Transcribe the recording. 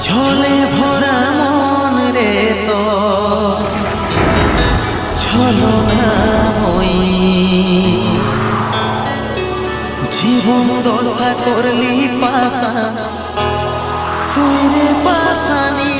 ছলে ভরা মন রে তো। ছলো ওই জীবন দশা করলি পাশা তুই রে পাশানি